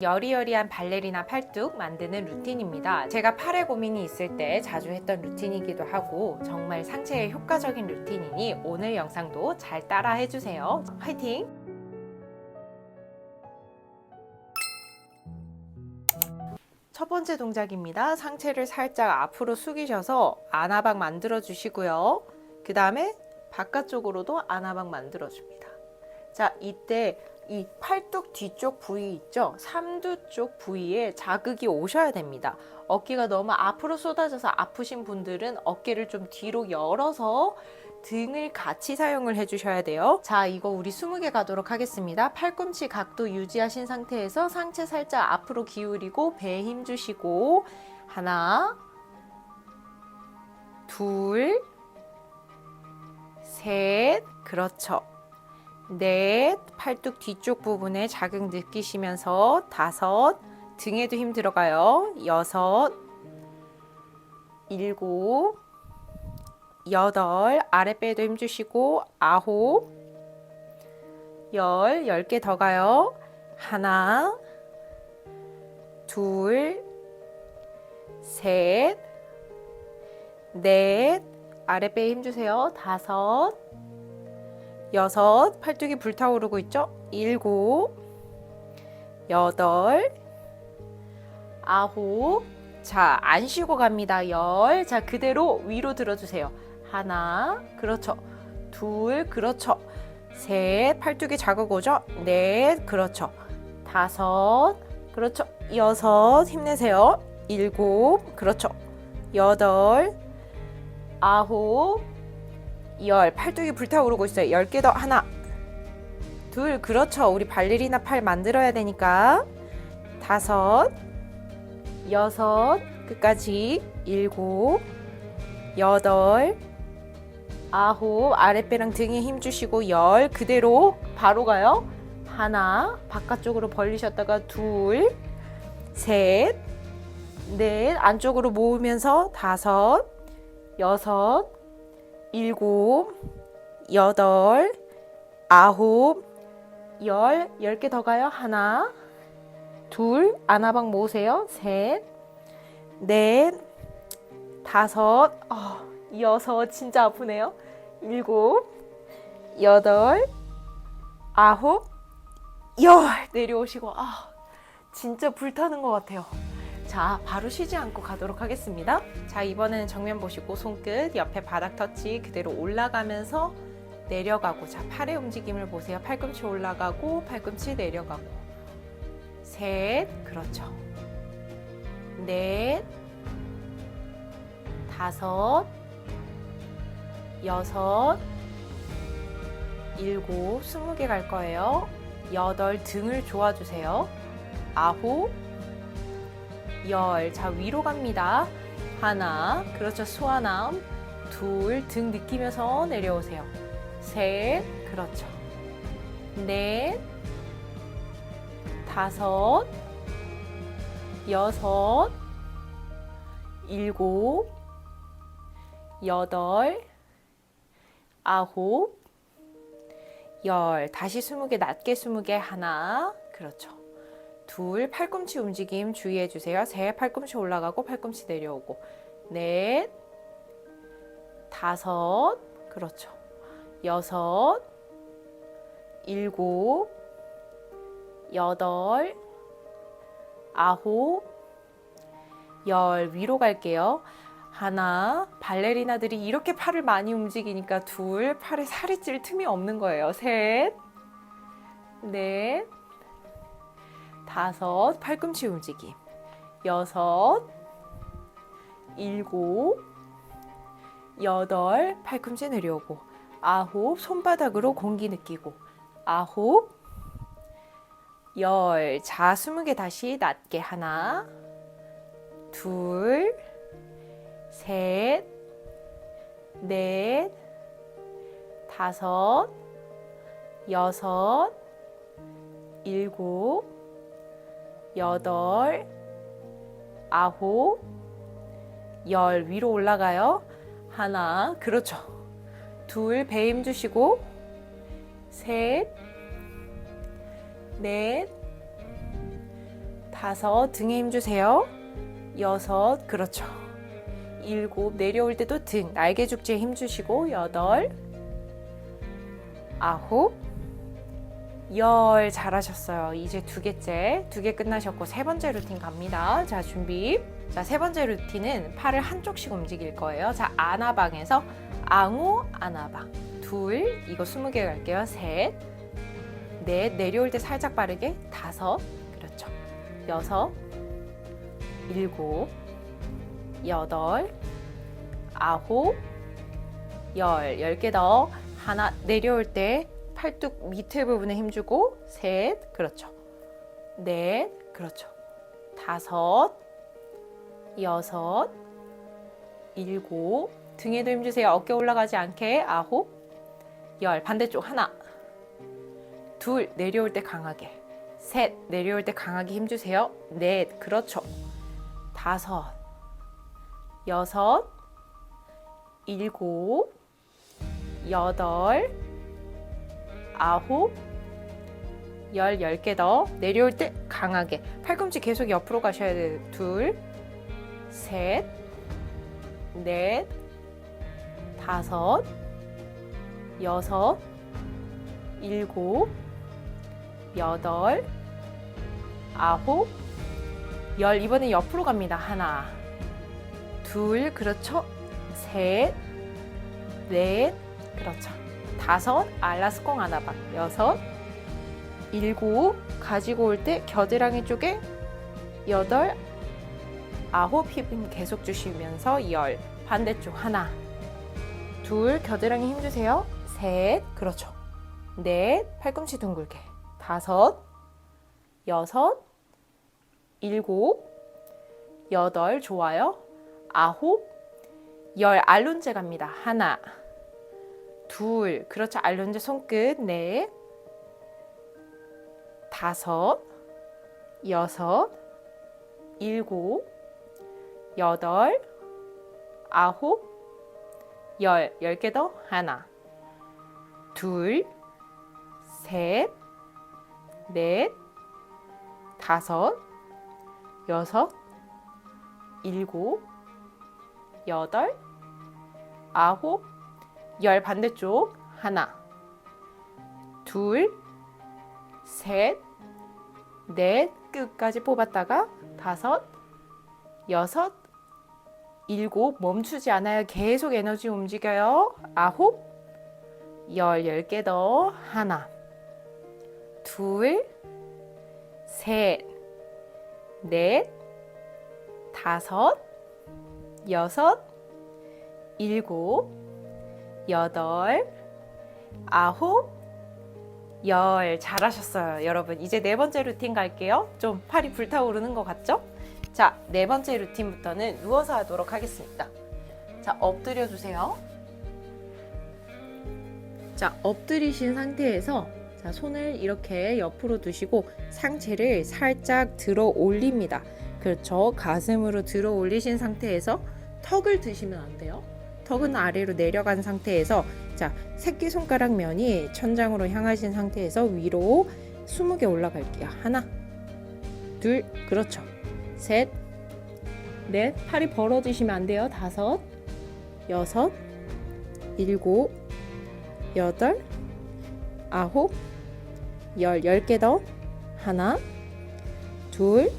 여리여리한 발레리나 팔뚝 만드는 루틴입니다. 제가 팔에 고민이 있을 때 자주 했던 루틴이기도 하고 정말 상체에 효과적인 루틴이니 오늘 영상도 잘 따라 해주세요. 화이팅! 첫 번째 동작입니다. 상체를 살짝 앞으로 숙이셔서 아나박 만들어 주시고요. 그 다음에 바깥쪽으로도 아나박 만들어 줍니다. 자, 이때 이 팔뚝 뒤쪽 부위 있죠? 삼두 쪽 부위에 자극이 오셔야 됩니다. 어깨가 너무 앞으로 쏟아져서 아프신 분들은 어깨를 좀 뒤로 열어서 등을 같이 사용을 해주셔야 돼요. 자, 이거 우리 20개 가도록 하겠습니다. 팔꿈치 각도 유지하신 상태에서 상체 살짝 앞으로 기울이고 배에 힘 주시고 하나, 둘, 셋, 그렇죠. 넷, 팔뚝 뒤쪽 부분에 자극 느끼시면서 다섯, 등에도 힘 들어가요. 여섯, 일곱, 여덟, 아랫배에도 힘 주시고 아홉, 열, 열 개 더 가요. 하나, 둘, 셋, 넷, 아랫배에 힘 주세요. 다섯, 여섯, 팔뚝이 불타오르고 있죠? 일곱, 여덟, 아홉, 자, 안 쉬고 갑니다. 열, 자, 그대로 위로 들어주세요. 하나, 그렇죠. 둘, 그렇죠. 셋, 팔뚝에 자극 오죠? 넷, 그렇죠. 다섯, 그렇죠. 여섯, 힘내세요. 일곱, 그렇죠. 여덟, 아홉, 열 팔뚝이 불타오르고 있어요. 열 개 더 하나 둘 그렇죠. 우리 발레리나 팔 만들어야 되니까 다섯 여섯 끝까지 일곱 여덟 아홉 아랫배랑 등에 힘 주시고 열 그대로 바로 가요. 하나 바깥쪽으로 벌리셨다가 둘 셋, 넷 안쪽으로 모으면서 다섯, 여섯, 일곱, 여덟, 아홉, 열, 열 개 더 가요. 하나, 둘, 아나방 모으세요. 셋, 넷, 다섯, 어, 여섯, 진짜 아프네요. 일곱, 여덟, 아홉, 열 내려오시고, 아, 진짜 불타는 것 같아요. 자, 바로 쉬지 않고 가도록 하겠습니다. 자, 이번에는 정면 보시고 손끝 옆에 바닥 터치 그대로 올라가면서 내려가고 자, 팔의 움직임을 보세요. 팔꿈치 올라가고 팔꿈치 내려가고 셋, 그렇죠. 넷, 다섯, 여섯, 일곱, 스무 개 갈 거예요. 여덟, 등을 조아주세요. 아홉, 열. 자, 위로 갑니다. 하나. 그렇죠. 수아남. 둘. 등 느끼면서 내려오세요. 셋. 그렇죠. 넷. 다섯. 여섯. 일곱. 여덟. 아홉. 열. 다시 스무 개 낮게 스무 개 하나. 그렇죠. 둘, 팔꿈치 움직임 주의해 주세요. 셋, 팔꿈치 올라가고 팔꿈치 내려오고. 넷, 다섯, 그렇죠. 여섯, 일곱, 여덟, 아홉, 열 위로 갈게요. 하나, 발레리나들이 이렇게 팔을 많이 움직이니까 둘, 팔에 살이 찔 틈이 없는 거예요. 셋, 넷, 다섯, 팔꿈치 움직임. 여섯, 일곱, 여덟, 팔꿈치 내려오고. 아홉, 손바닥으로 공기 느끼고. 아홉, 열. 자, 스무 개 다시 낮게. 하나, 둘, 셋, 넷, 다섯, 여섯, 일곱, 여덟, 아홉, 열 위로 올라가요. 하나, 그렇죠. 둘, 배 힘 주시고, 셋, 넷, 다섯, 등에 힘 주세요. 여섯, 그렇죠. 일곱, 내려올 때도 등, 날개 죽지에 힘 주시고, 여덟, 아홉, 열 잘하셨어요. 이제 두 개째, 두 개 끝나셨고 세 번째 루틴 갑니다. 자, 준비. 자, 세 번째 루틴은 팔을 한쪽씩 움직일 거예요. 자, 아나방에서 앙호, 아나방. 둘, 이거 스무 개 갈게요. 셋, 넷, 내려올 때 살짝 빠르게. 다섯, 그렇죠. 여섯, 일곱, 여덟, 아홉, 열, 열 개 더. 하나, 내려올 때 팔뚝 밑에 부분에 힘주고. 셋, 그렇죠. 넷, 그렇죠. 다섯, 여섯, 일곱, 등에도 힘주세요. 어깨 올라가지 않게. 아홉, 열, 반대쪽 하나, 둘, 내려올 때 강하게. 셋, 내려올 때 강하게 힘주세요. 넷, 그렇죠. 다섯, 여섯, 일곱, 여덟, 아홉, 열, 열 개 더. 내려올 때 강하게. 팔꿈치 계속 옆으로 가셔야 돼요. 둘, 셋, 넷, 다섯, 여섯, 일곱, 여덟, 아홉, 열. 이번엔 옆으로 갑니다. 하나, 둘, 그렇죠. 셋, 넷, 그렇죠. 다섯, 알라스콩 하나방. 여섯, 일곱, 가지고 올 때 겨드랑이 쪽에 여덟, 아홉 힙은 계속 주시면서 열. 반대쪽 하나, 둘, 겨드랑이 힘 주세요. 셋, 그렇죠. 넷, 팔꿈치 둥글게. 다섯, 여섯, 일곱, 여덟, 좋아요. 아홉, 열, 알론제 갑니다. 하나, 둘, 그렇죠. 알론제 손끝, 넷, 다섯, 여섯, 일곱, 여덟, 아홉, 열, 열 개 더, 하나, 둘, 셋, 넷, 다섯, 여섯, 일곱, 여덟, 아홉, 열 반대쪽 하나, 둘, 셋, 넷 끝까지 뽑았다가 다섯, 여섯, 일곱 멈추지 않아요. 계속 에너지 움직여요. 아홉, 열, 열 개 더. 하나, 둘, 셋, 넷, 다섯, 여섯, 일곱, 여덟, 아홉, 열. 잘하셨어요, 여러분. 이제 네 번째 루틴 갈게요. 좀 팔이 불타오르는 것 같죠? 자, 네 번째 루틴부터는 누워서 하도록 하겠습니다. 자, 엎드려 주세요. 자, 엎드리신 상태에서 자, 손을 이렇게 옆으로 두시고 상체를 살짝 들어 올립니다. 그렇죠. 가슴으로 들어 올리신 상태에서 턱을 드시면 안 돼요. 턱은 아래로 내려간 상태에서 자, 새끼 손가락 면이 천장으로 향하신 상태에서 위로 20개 올라갈게요. 하나, 둘, 그렇죠. 셋, 넷, 팔이 벌어지시면 안 돼요. 다섯, 여섯, 일곱, 여덟, 아홉, 열, 열 개 더. 하나, 둘,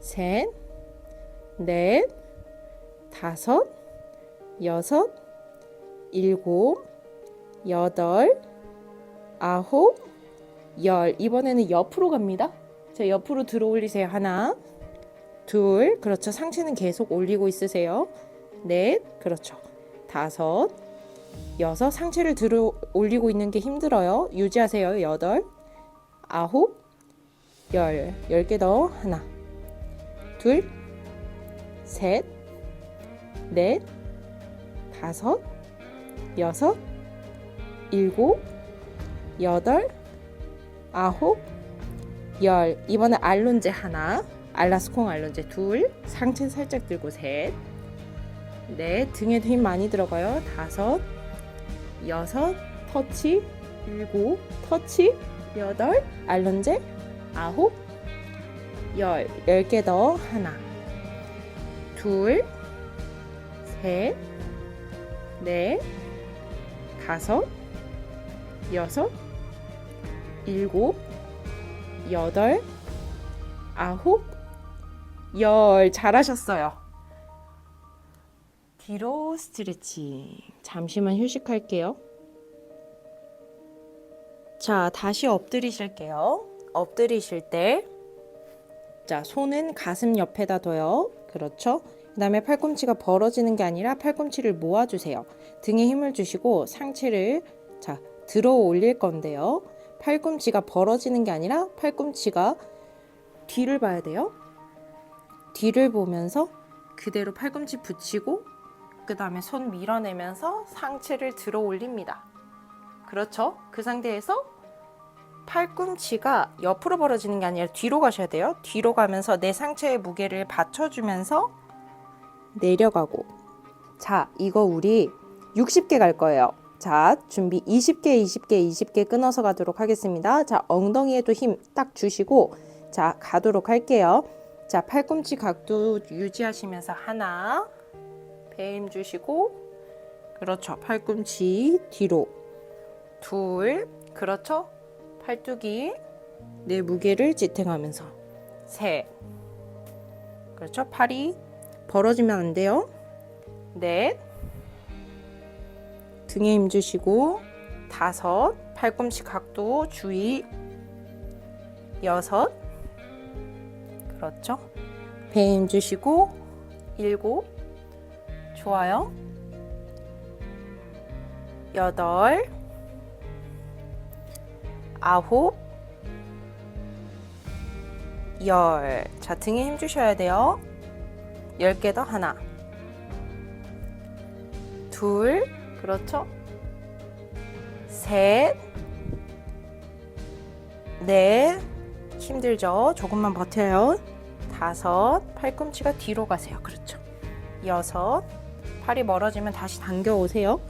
셋, 넷, 다섯, 여섯, 일곱, 여덟, 아홉, 열. 이번에는 옆으로 갑니다. 자, 옆으로 들어 올리세요. 하나, 둘, 그렇죠. 상체는 계속 올리고 있으세요. 넷, 그렇죠. 다섯, 여섯, 상체를 들어 올리고 있는 게 힘들어요. 유지하세요. 여덟, 아홉, 열, 열 개 더. 하나, 둘, 셋, 넷, 다섯, 여섯, 일곱, 여덟, 아홉, 열. 이번에 알론제 하나, 알라스콩 알론제 둘, 상체 살짝 들고 셋, 넷, 등에도 힘 많이 들어가요. 다섯, 여섯, 터치, 일곱, 터치, 여덟, 알론제, 아홉, 열, 열 개 더 하나, 둘, 셋, 넷, 다섯, 여섯, 일곱, 여덟, 아홉, 열 잘하셨어요. 뒤로 스트레칭. 잠시만 휴식할게요. 자, 다시 엎드리실게요. 엎드리실 때, 자, 손은 가슴 옆에다 둬요. 그렇죠? 그 다음에 팔꿈치가 벌어지는 게 아니라 팔꿈치를 모아주세요. 등에 힘을 주시고 상체를, 자, 들어 올릴 건데요. 팔꿈치가 벌어지는 게 아니라 팔꿈치가 뒤를 봐야 돼요. 뒤를 보면서 그대로 팔꿈치 붙이고 그 다음에 손 밀어내면서 상체를 들어 올립니다. 그렇죠? 그 상태에서 팔꿈치가 옆으로 벌어지는 게 아니라 뒤로 가셔야 돼요. 뒤로 가면서 내 상체의 무게를 받쳐주면서 내려가고. 자, 이거 우리 60개 갈 거예요. 자, 준비 20개, 20개, 20개 끊어서 가도록 하겠습니다. 자, 엉덩이에도 힘 딱 주시고, 자, 가도록 할게요. 자, 팔꿈치 각도 유지하시면서 하나, 배 힘 주시고, 그렇죠. 팔꿈치 뒤로, 둘, 그렇죠. 팔뚝이 내 무게를 지탱하면서, 셋, 그렇죠. 팔이 벌어지면 안 돼요. 넷, 등에 힘 주시고, 다섯, 팔꿈치 각도 주의, 여섯, 그렇죠. 배에 힘 주시고 일곱 좋아요. 여덟 아홉 열. 자, 등에 힘 주셔야 돼요. 열개더 하나. 둘. 그렇죠? 셋. 넷. 힘들죠? 조금만 버텨요. 다섯, 팔꿈치가 뒤로 가세요. 그렇죠. 여섯, 팔이 멀어지면 다시 당겨 오세요.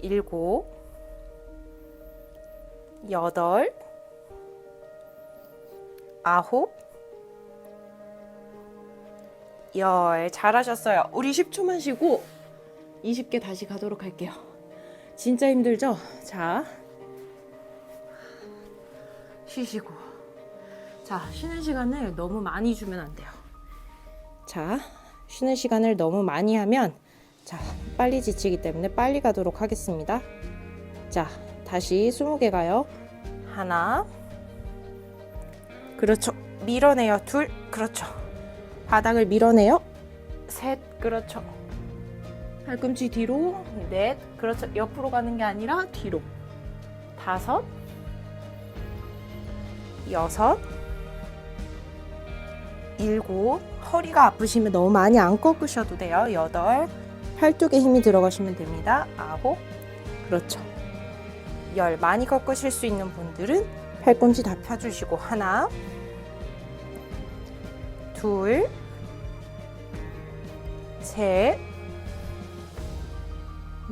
일곱, 여덟, 아홉, 열. 잘하셨어요. 우리 10초만 쉬고 20개 다시 가도록 할게요. 진짜 힘들죠? 자, 쉬시고. 자, 쉬는 시간을 너무 많이 주면 안 돼요. 자, 쉬는 시간을 너무 많이 하면 자, 빨리 지치기 때문에 빨리 가도록 하겠습니다. 자, 다시 20개 가요. 하나. 그렇죠. 밀어내요. 둘. 그렇죠. 바닥을 밀어내요. 셋. 그렇죠. 팔꿈치 뒤로. 넷. 그렇죠. 옆으로 가는 게 아니라 뒤로. 다섯. 여섯. 일곱 허리가 아프시면 너무 많이 안 꺾으셔도 돼요 여덟 팔뚝에 힘이 들어가시면 됩니다 아홉 그렇죠 열 많이 꺾으실 수 있는 분들은 팔꿈치 다 펴주시고 하나 둘 셋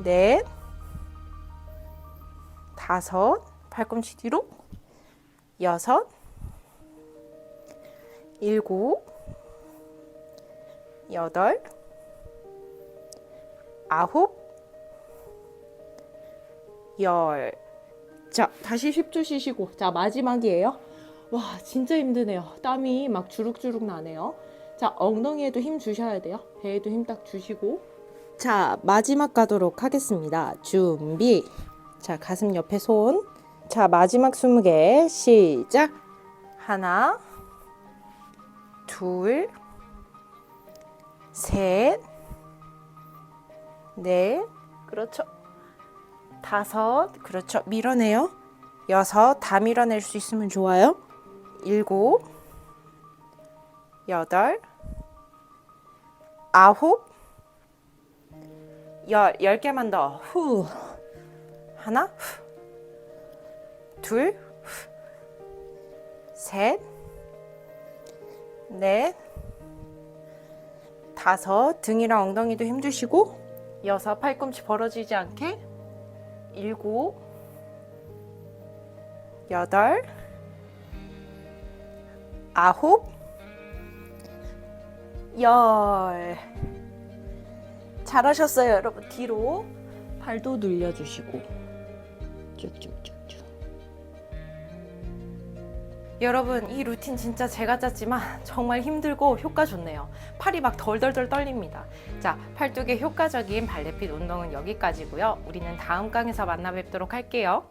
넷 다섯 팔꿈치 뒤로 여섯 일곱, 여덟, 아홉, 열. 자, 다시 10초 쉬시고. 자, 마지막이에요. 와, 진짜 힘드네요. 땀이 막 주룩주룩 나네요. 자, 엉덩이에도 힘 주셔야 돼요. 배에도 힘 딱 주시고. 자, 마지막 가도록 하겠습니다. 준비. 자, 가슴 옆에 손. 자, 마지막 20개. 시작. 하나, 둘, 셋, 넷, 그렇죠. 다섯, 그렇죠. 밀어내요. 여섯, 다 밀어낼 수 있으면 좋아요. 일곱, 여덟, 아홉, 열, 열 개만 더. 후. 하나, 후. 둘, 후. 셋, 넷, 다섯, 등이랑 엉덩이도 힘주시고, 여섯, 팔꿈치 벌어지지 않게, 일곱, 여덟, 아홉, 열. 잘하셨어요, 여러분. 뒤로 발도 늘려주시고 쭉쭉쭉쭉. 여러분 이 루틴 진짜 제가 짰지만 정말 힘들고 효과 좋네요. 팔이 막 덜덜덜 떨립니다. 자, 팔뚝의 효과적인 발레핏 운동은 여기까지고요. 우리는 다음 강에서 만나 뵙도록 할게요.